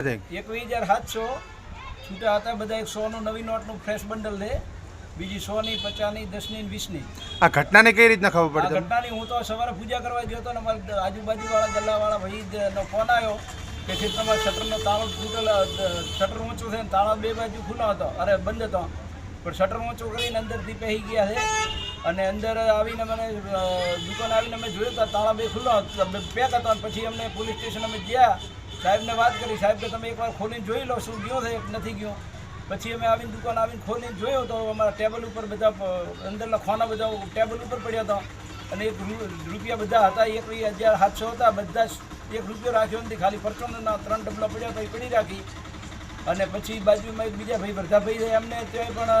એકવીસ હજાર સાતસો છૂટા હતા બધા એક સોનું નવી નોટનું ફ્રેશ બંડલ લે બીજી સોની પચાસની દસની ને વીસની. આ ઘટનાને કઈ રીતના ખબર પડે પડી ની ઘટનાની હું તો સવારે પૂજા કરવા ગયો હતો ને અમારા આજુબાજુવાળા ગલ્લાવાળા ભાઈનો ફોન આવ્યો કે છે તમારા શટરનો તાળો તૂટેલો શટર ઊંચું છે ને તાળા બે બાજુ ખુલ્લો હતો. અરે બંધ હતો. પણ શટર ઊંચું કરીને અંદરથી પહેરી ગયા છે. અને અંદર આવીને મને દુકાન આવીને અમે જોયું તો તાળા બે ખુલ્લો હતો. પેક હતો પછી અમને પોલીસ સ્ટેશન અમે ગયા. સાહેબને વાત કરી સાહેબ કે તમે એકવાર ખોલીને જોઈ લો શું ગયો છે નથી ગયો. પછી અમે આવીને દુકાન આવીને ખોલીને જોયો તો અમારા ટેબલ ઉપર બધા અંદર ખોના બધા ટેબલ ઉપર પડ્યા હતા. અને એક રૂપિયા બધા હતા, એક હજાર સાતસો હતા, બધા એક રૂપિયો રાખ્યો નથી, ખાલી પરચોનના ત્રણ ડબલા પડ્યા હતા, એ પડી રાખી. અને પછી બાજુમાં એક બીજા ભાઈ, વરધાભાઈ છે, એમને ત્યાં પણ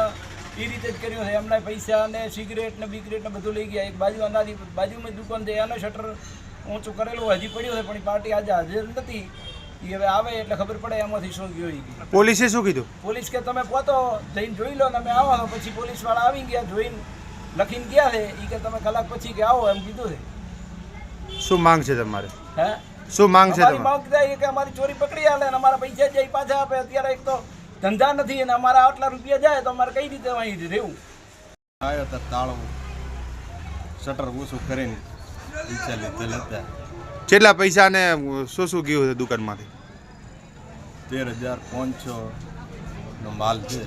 એ રીતે જ કર્યો છે. એમના પૈસા અને સિગરેટ ને બિગરેટ ને બધું લઈ ગયા. એક બાજુ અનારી, બાજુમાં દુકાન છે, એનો શટર ઊંચું કરેલું હજી પડ્યું છે, પણ પાર્ટી આજે હાજર નથી. એ હવે આવે એટલે ખબર પડે એમાંથી શું ગયું પોલીસે શું કીધું? પોલીસ કે તમે પોતો જઈને જોઈ લો ને અમે આવો તો પછી પોલીસવાળા આવી ગયા જોઈને લખીને ગયા છે. એ કે તમે કલાક પછી કે આવો એમ કીધું છે. શું માંગ છે તમારે? હે? શું માંગ છે તમારી? માંગ થાય કે અમારી ચોરી પકડી આલે અને અમારા પૈસા જાય પાછા આપે. અત્યારે એક તો ધંધા નથી અને અમારા આટલા રૂપિયા જાય તો અમારે કઈ રીતે અહીં રહેવું? આવ્યો તો તાળું શટર ઓછું કરીને પૈસા લીધેલ હતા કેટલા પૈસા ને શું શું ગયું છે દુકાનમાંથી? તેર હજાર પાંચસો નો માલ છે.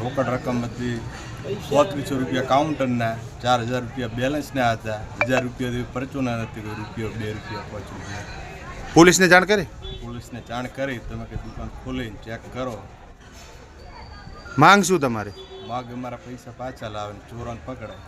રોકડ રકમ હતી. પોત્રીસો રૂપિયા કાઉન્ટરના ચાર હજાર રૂપિયા બેલેન્સના હતા. હજાર રૂપિયા પરચુના નથી રૂપિયો બે રૂપિયા પાંચ રૂપિયા. પોલીસને જાણ કરી? પોલીસને જાણ કરી. તમે કે દુકાન ખોલીને ચેક કરો. માંગ શું તમારે? માગ અમારા પૈસા પાછા લાવે ને ચોરોને પકડાય.